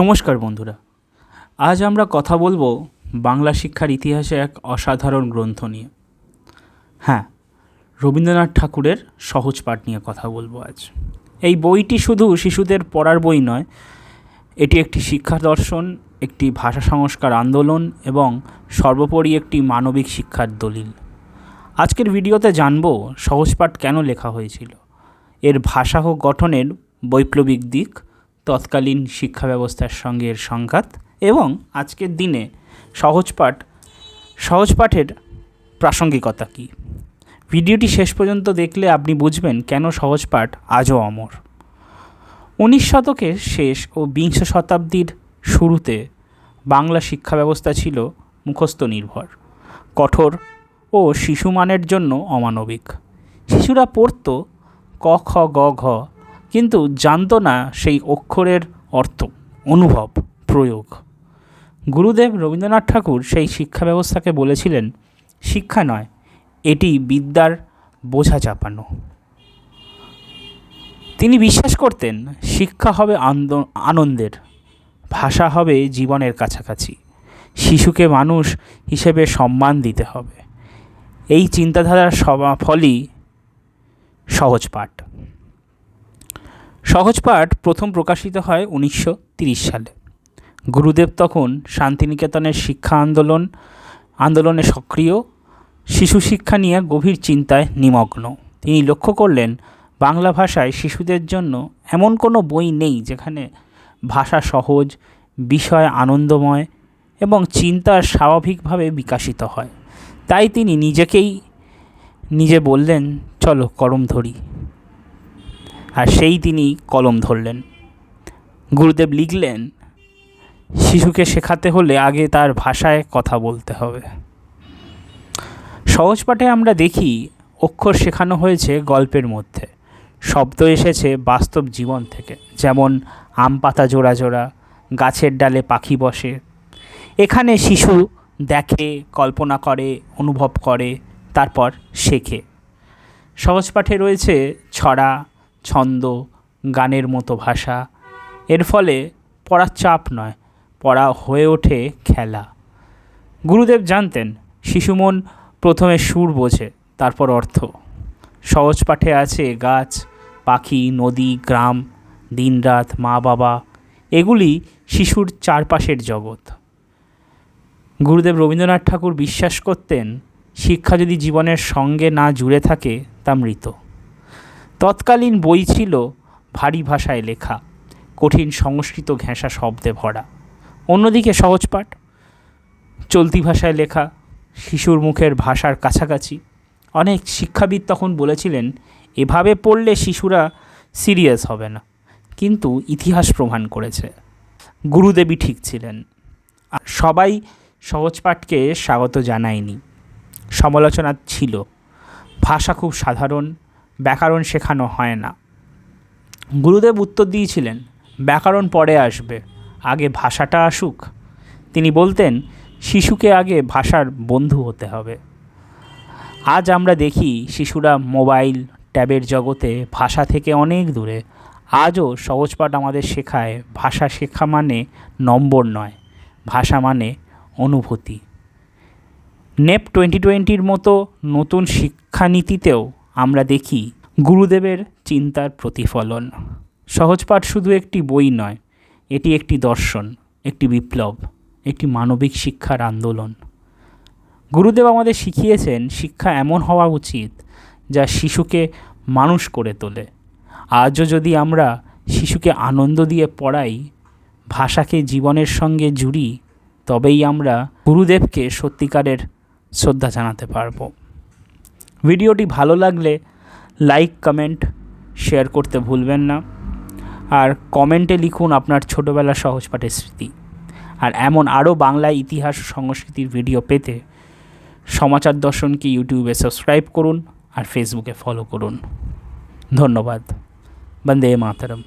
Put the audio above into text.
নমস্কার বন্ধুরা। আজ আমরা কথা বলব বাংলা শিক্ষার ইতিহাসে এক অসাধারণ গ্রন্থ নিয়ে। হ্যাঁ রবীন্দ্রনাথ ঠাকুরের সহজ পাঠ নিয়ে কথা বলব আজ। এই বইটি শুধু শিশুদের পড়ার বই নয়, এটি একটি শিক্ষা দর্শন, একটি ভাষা সংস্কার আন্দোলন এবং সর্বোপরি একটি মানবিক শিক্ষার দলিল। আজকের ভিডিওতে জানব সহজপাঠ কেন লেখা হয়েছিল। এর ভাষা ও গঠনের বৈপ্লবিক দিক তৎকালীন শিক্ষা ব্যবস্থার সঙ্গে এর সংঘাত এবং আজকের দিনে সহজপাঠ সহজপাঠের প্রাসঙ্গিকতা কী? ভিডিওটি শেষ পর্যন্ত দেখলে আপনি বুঝবেন কেন সহজপাঠ আজও অমর। উনিশ শতকের শেষ ও বিংশ শতাব্দীর শুরুতে বাংলা শিক্ষা ব্যবস্থা ছিল মুখস্থ নির্ভর, কঠোর ও শিশুমানের জন্য অমানবিক। শিশুরা পড়ত ক, খ, গ, ঘ কিন্তু জানতো না সেই অক্ষরের অর্থ, অনুভব, প্রয়োগ। গুরুদেব রবীন্দ্রনাথ ঠাকুর সেই শিক্ষা ব্যবস্থাকে বলেছিলেন, শিক্ষা নয়, এটি বিদ্যার বোঝা চাপানো। তিনি বিশ্বাস করতেন, শিক্ষা হবে আনন্দের, ভাষা হবে জীবনের কাছাকাছি। শিশুকে মানুষ হিসেবে সম্মান দিতে হবে। এই চিন্তাধারার সবা ফলই সহজ পাঠ। সহজ পাঠ প্রথম প্রকাশিত হয় উনিশশো সালে। গুরুদেব তখন শান্তিনিকেতনের শিক্ষা আন্দোলন, আন্দোলনে সক্রিয়, শিশু শিক্ষা নিয়ে গভীর চিন্তায় নিমগ্ন। তিনি লক্ষ্য করলেন, বাংলা ভাষায় শিশুদের জন্য এমন কোনো বই নেই যেখানে ভাষা সহজ, বিষয় আনন্দময় এবং চিন্তা স্বাভাবিকভাবে বিকাশিত হয়। তাই তিনি নিজেকেই, নিজে বললেন, চলো, করম ধরি। আর সেই তিনি কলম ধরলেন। গুরুদেব লিখলেন, শিশুকে শেখাতে হলে আগে তার ভাষায় কথা বলতে হবে। সহজ পাঠে আমরা দেখি অক্ষর শেখানো হয়েছে গল্পের মধ্যে। শব্দ এসেছে বাস্তব জীবন থেকে, যেমন আম পাতা জোড়া জোড়া, গাছের ডালে পাখি বসে। এখানে শিশু দেখে, কল্পনা করে, অনুভব করে, তারপর শেখে। সহজ পাঠে রয়েছে ছড়া ছন্দ, গানের মতো ভাষা। এর ফলে পড়ার চাপ নয়, পড়া হয়ে ওঠে খেলা। গুরুদেব জানতেন, শিশুমন প্রথমে সুর বোঝে, তারপর অর্থ। সহজ পাঠে আছে গাছ, পাখি, নদী, গ্রাম, দিনরাত মা বাবা এগুলি শিশুর চারপাশের জগৎ। গুরুদেব রবীন্দ্রনাথ ঠাকুর বিশ্বাস করতেন, শিক্ষা যদি জীবনের সঙ্গে না জুড়ে থাকে, তা মৃত। তৎকালীন বই ছিল ভারী ভাষায় লেখা, কঠিন সংস্কৃত ঘেঁষা শব্দে ভরা। অন্যদিকে সহজপাঠ চলতি ভাষায় লেখা, শিশুর মুখের ভাষার কাছাকাছি। অনেক শিক্ষাবিদ তখন বলেছিলেন, এভাবে পড়লে শিশুরা সিরিয়াস হবে না। কিন্তু ইতিহাস প্রমাণ করেছে। গুরুদেবী ঠিক ছিলেন। সবাই সহজপাঠকে স্বাগত জানায়নি। সমালোচনা ছিল। ভাষা খুব সাধারণ ব্যাকরণ শেখানো হয় না। গুরুদেব উত্তর দিয়েছিলেন, ব্যাকরণ পরে আসবে, আগে ভাষাটা আসুক। তিনি বলতেন, শিশুকে আগে ভাষার বন্ধু হতে হবে। আজ আমরা দেখি শিশুরা মোবাইল, ট্যাবের জগতে ভাষা থেকে অনেক দূরে। আজও সহজপাঠ আমাদের শেখায়, ভাষা শেখা মানে নম্বর নয়, ভাষা মানে অনুভূতি। নেপ টোয়েন্টি টোয়েন্টির মতো নতুন শিক্ষানীতিতেও আমরা দেখি গুরুদেবের চিন্তার প্রতিফলন। সহজপাঠ শুধু একটি বই নয়, এটি একটি দর্শন, একটি বিপ্লব, একটি মানবিক শিক্ষার আন্দোলন। গুরুদেব আমাদের শিখিয়েছেন শিক্ষা এমন হওয়া উচিত যা শিশুকে মানুষ করে তোলে। আজও যদি আমরা শিশুকে আনন্দ দিয়ে পড়াই, ভাষাকে জীবনের সঙ্গে জুড়ি, তবেই আমরা গুরুদেবকে সত্যিকারের শ্রদ্ধা জানাতে পারব। ভিডিওটি ভালো লাগলে লাইক কমেন্ট শেয়ার করতে ভুলবেন না। আর কমেন্টে লিখুন আপনার ছোটোবেলার সহজ পাঠের স্মৃতি। আর এমন আরও বাংলা ইতিহাস সংস্কৃতির ভিডিও পেতে সমাচার দর্শনকে ইউটিউবে সাবস্ক্রাইব করুন আর ফেসবুকে ফলো করুন। ধন্যবাদ। বন্দে মাতরম।